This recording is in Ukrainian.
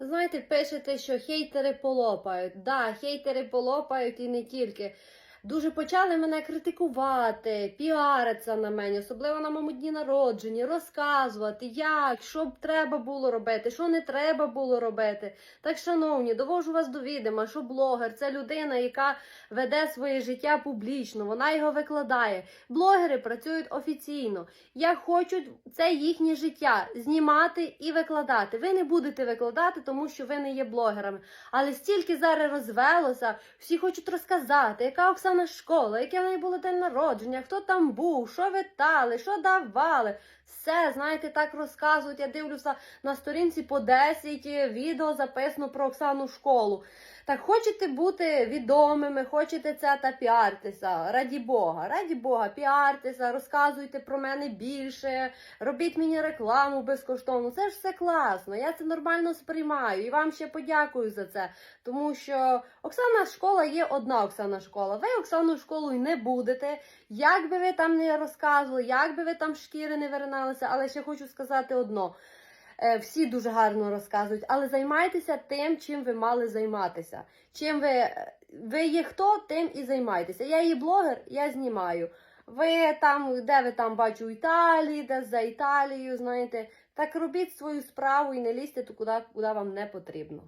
Знаєте, пишете, що хейтери полопають. Да, хейтери полопають і не тільки. Дуже почали мене критикувати, піаритися на мене, особливо на моєму дні народження, розказувати, як, що б треба було робити, що не треба було робити. Так, шановні, довожу вас до відома, що блогер це людина, яка веде своє життя публічно, вона його викладає. Блогери працюють офіційно. Як хочуть, це їхнє життя знімати і викладати. Ви не будете викладати, тому що ви не є блогерами. Але стільки зараз розвелося, всі хочуть розказати, яка Оксана школа, яке в неї було день народження, хто там був, що витали, що давали. Все, знаєте, так розказують. Я дивлюся на сторінці по 10 відео записано про Оксану школу. Так хочете бути відомими, хочете це та піартися. Раді Бога, раді Бога, піартеся, розказуйте про мене більше, робіть мені рекламу безкоштовно. Це ж все класно. Я це нормально сприймаю і вам ще подякую за це. Тому що Оксана школа є одна Оксана школа. Ви Оксану школу й не будете. Як би ви там не розказували, як би ви там шкіри не вириналися, але ще хочу сказати одно. Е, Всі дуже гарно розказують, але займайтеся тим, чим ви мали займатися. Чим ви, ви є хто, тим і займайтеся. Я є блогер, я знімаю. Ви там, де ви там бачу Італії, де за Італією, знаєте, так робіть свою справу і не лізьте туди, куди вам не потрібно.